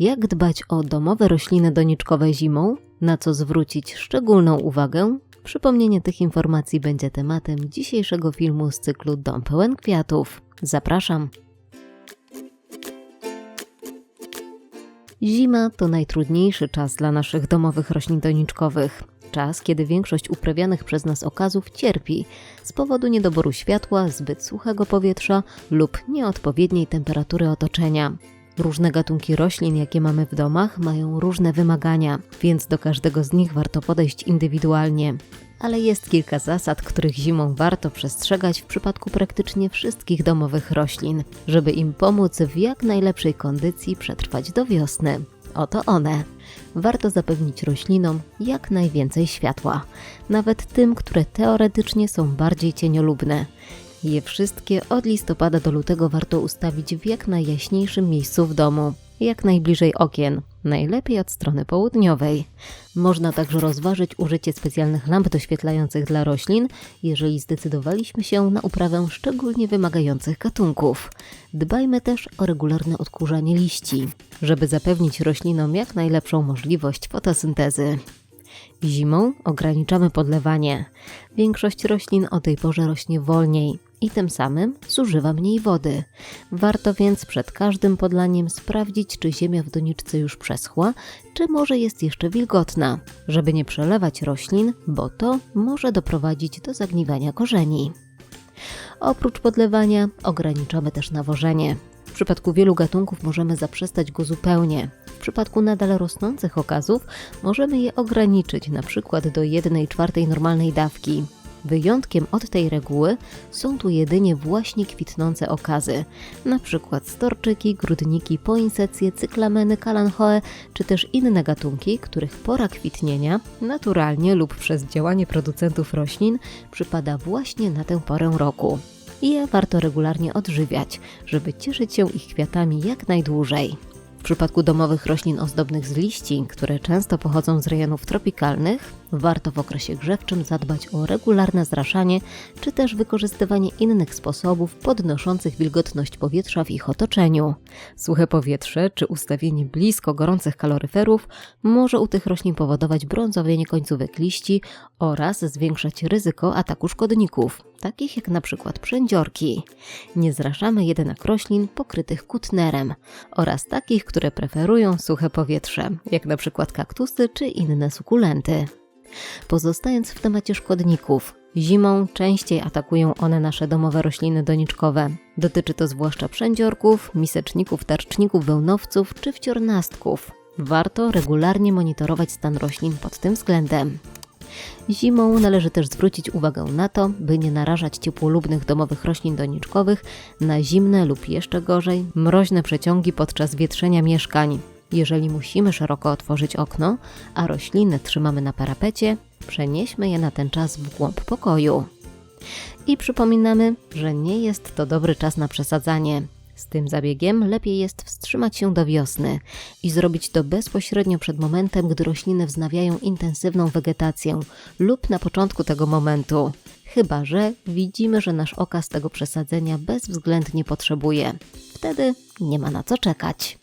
Jak dbać o domowe rośliny doniczkowe zimą? Na co zwrócić szczególną uwagę? Przypomnienie tych informacji będzie tematem dzisiejszego filmu z cyklu Dom pełen kwiatów. Zapraszam. Zima to najtrudniejszy czas dla naszych domowych roślin doniczkowych. Czas, kiedy większość uprawianych przez nas okazów cierpi z powodu niedoboru światła, zbyt suchego powietrza lub nieodpowiedniej temperatury otoczenia. Różne gatunki roślin, jakie mamy w domach, mają różne wymagania, więc do każdego z nich warto podejść indywidualnie. Ale jest kilka zasad, których zimą warto przestrzegać w przypadku praktycznie wszystkich domowych roślin, żeby im pomóc w jak najlepszej kondycji przetrwać do wiosny. Oto one. Warto zapewnić roślinom jak najwięcej światła, nawet tym, które teoretycznie są bardziej cieniolubne. Je wszystkie od listopada do lutego warto ustawić w jak najjaśniejszym miejscu w domu, jak najbliżej okien, najlepiej od strony południowej. Można także rozważyć użycie specjalnych lamp doświetlających dla roślin, jeżeli zdecydowaliśmy się na uprawę szczególnie wymagających gatunków. Dbajmy też o regularne odkurzanie liści, żeby zapewnić roślinom jak najlepszą możliwość fotosyntezy. Zimą ograniczamy podlewanie. Większość roślin o tej porze rośnie wolniej i tym samym zużywa mniej wody. Warto więc przed każdym podlaniem sprawdzić, czy ziemia w doniczce już przeschła, czy może jest jeszcze wilgotna, żeby nie przelewać roślin, bo to może doprowadzić do zagniwania korzeni. Oprócz podlewania ograniczamy też nawożenie. W przypadku wielu gatunków możemy zaprzestać go zupełnie. W przypadku nadal rosnących okazów możemy je ograniczyć przykład do 1 czwartej normalnej dawki. Wyjątkiem od tej reguły są tu jedynie właśnie kwitnące okazy, przykład storczyki, grudniki, poinsecje, cyklameny, kalanchoe, czy też inne gatunki, których pora kwitnienia, naturalnie lub przez działanie producentów roślin, przypada właśnie na tę porę roku. Je warto regularnie odżywiać, żeby cieszyć się ich kwiatami jak najdłużej. W przypadku domowych roślin ozdobnych z liści, które często pochodzą z rejonów tropikalnych, warto w okresie grzewczym zadbać o regularne zraszanie czy też wykorzystywanie innych sposobów podnoszących wilgotność powietrza w ich otoczeniu. Suche powietrze czy ustawienie blisko gorących kaloryferów może u tych roślin powodować brązowienie końcówek liści oraz zwiększać ryzyko ataku szkodników, takich jak na przykład przędziorki. Nie zraszamy jednak roślin pokrytych kutnerem oraz takich, które preferują suche powietrze, jak na przykład kaktusy czy inne sukulenty. Pozostając w temacie szkodników, zimą częściej atakują one nasze domowe rośliny doniczkowe. Dotyczy to zwłaszcza przędziorków, miseczników, tarczników, wełnowców czy wciornastków. Warto regularnie monitorować stan roślin pod tym względem. Zimą należy też zwrócić uwagę na to, by nie narażać ciepłolubnych domowych roślin doniczkowych na zimne lub jeszcze gorzej mroźne przeciągi podczas wietrzenia mieszkań. Jeżeli musimy szeroko otworzyć okno, a rośliny trzymamy na parapecie, przenieśmy je na ten czas w głąb pokoju. I przypominamy, że nie jest to dobry czas na przesadzanie. Z tym zabiegiem lepiej jest wstrzymać się do wiosny i zrobić to bezpośrednio przed momentem, gdy rośliny wznawiają intensywną wegetację lub na początku tego momentu. Chyba, że widzimy, że nasz okaz tego przesadzenia bezwzględnie potrzebuje. Wtedy nie ma na co czekać.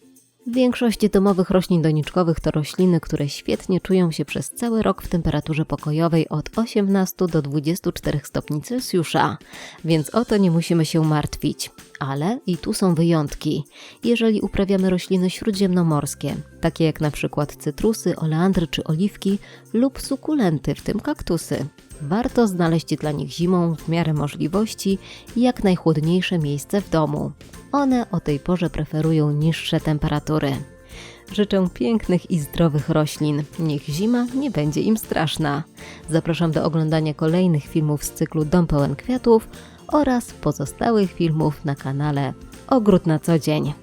Większość domowych roślin doniczkowych to rośliny, które świetnie czują się przez cały rok w temperaturze pokojowej od 18 do 24 stopni Celsjusza, więc o to nie musimy się martwić. Ale i tu są wyjątki. Jeżeli uprawiamy rośliny śródziemnomorskie, takie jak na przykład cytrusy, oleandry czy oliwki lub sukulenty, w tym kaktusy, warto znaleźć dla nich zimą w miarę możliwości jak najchłodniejsze miejsce w domu. One o tej porze preferują niższe temperatury. Życzę pięknych i zdrowych roślin. Niech zima nie będzie im straszna. Zapraszam do oglądania kolejnych filmów z cyklu Dom pełen kwiatów oraz pozostałych filmów na kanale Ogród na co dzień.